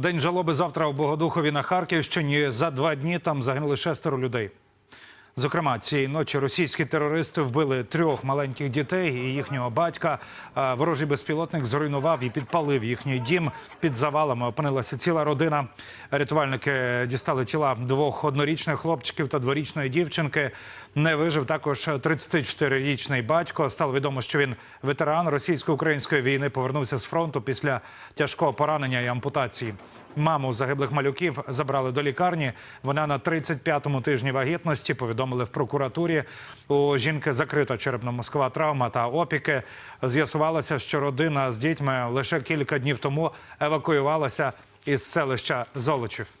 День жалоби завтра в Богодухові на Харківщині. За два дні там загинули шестеро людей. Зокрема, цієї ночі російські терористи вбили трьох маленьких дітей і їхнього батька. Ворожий безпілотник зруйнував і підпалив їхній дім. Під завалами опинилася ціла родина. Рятувальники дістали тіла двох однорічних хлопчиків та дворічної дівчинки. Не вижив також 34-річний батько. Стало відомо, що він ветеран російсько-української війни. Повернувся з фронту після тяжкого поранення і ампутації. Маму загиблих малюків забрали до лікарні. Вона на 35-му тижні вагітності повідомили в прокуратурі. У жінки закрита черепно-мозкова травма та опіки. З'ясувалося, що родина з дітьми лише кілька днів тому евакуювалася із селища Золочів.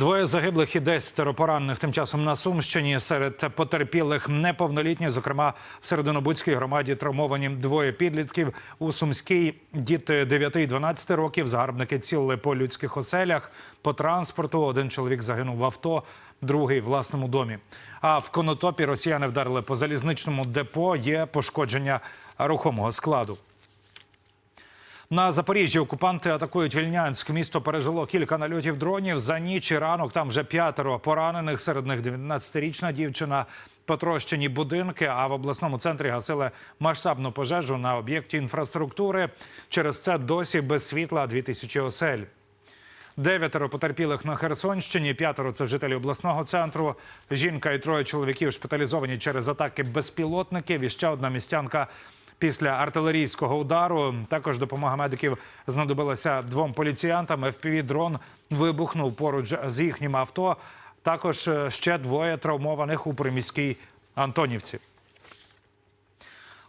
Двоє загиблих і десятеро поранених тим часом на Сумщині. Серед потерпілих неповнолітні, зокрема в Серединобудській громаді травмовані двоє підлітків. У Сумській діти 9 і 12 років. Загарбники цілили по людських оселях, по транспорту. Один чоловік загинув в авто, другий в власному домі. А в Конотопі росіяни вдарили по залізничному депо. Є пошкодження рухомого складу. На Запоріжжі окупанти атакують Вільнянськ. Місто пережило кілька нальотів дронів. За ніч і ранок там вже п'ятеро поранених. Серед них 19-річна дівчина. Потрощені будинки. А в обласному центрі гасили масштабну пожежу на об'єкті інфраструктури. Через це досі без світла 2000 осель. Дев'ятеро потерпілих на Херсонщині, п'ятеро це жителі обласного центру. Жінка і троє чоловіків шпиталізовані через атаки безпілотників. І ще одна містянка після артилерійського удару. Також допомога медиків знадобилася двом поліціянтам. ФПВ-дрон вибухнув поруч з їхнім авто. Також е, ще двоє травмованих у приміській Антонівці.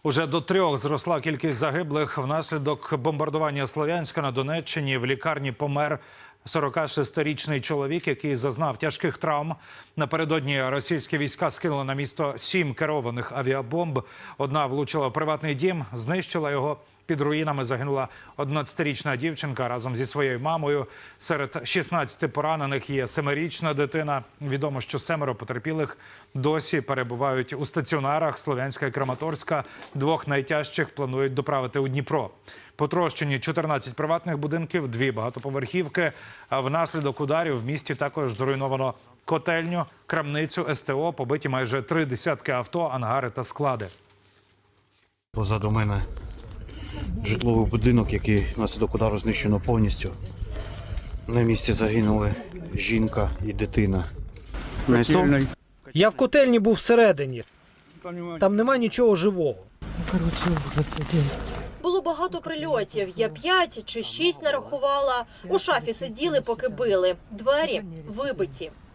Уже до трьох зросла кількість загиблих внаслідок бомбардування Слов'янська на Донеччині. В лікарні помер 46-річний чоловік, який зазнав тяжких травм. Напередодні російські війська скинули на місто сім керованих авіабомб. Одна влучила приватний дім, знищила його. Під руїнами загинула 11-річна дівчинка разом зі своєю мамою. Серед 16 поранених є семирічна дитина. Відомо, що семеро потерпілих досі перебувають у стаціонарах Слов'янська і Краматорська. Двох найтяжчих планують доправити у Дніпро. Потрощені 14 приватних будинків, дві багатоповерхівки. А внаслідок ударів в місті також зруйновано котельню, крамницю, СТО, побиті майже три десятки авто, ангари та склади. Позаду мене житловий будинок, який внаслідок удару знищено повністю. На місці загинули жінка і дитина. Я в котельні був всередині. Там нема нічого живого. Було багато прильотів. Я п'ять чи шість нарахувала. У шафі сиділи, поки били. Двері вибиті.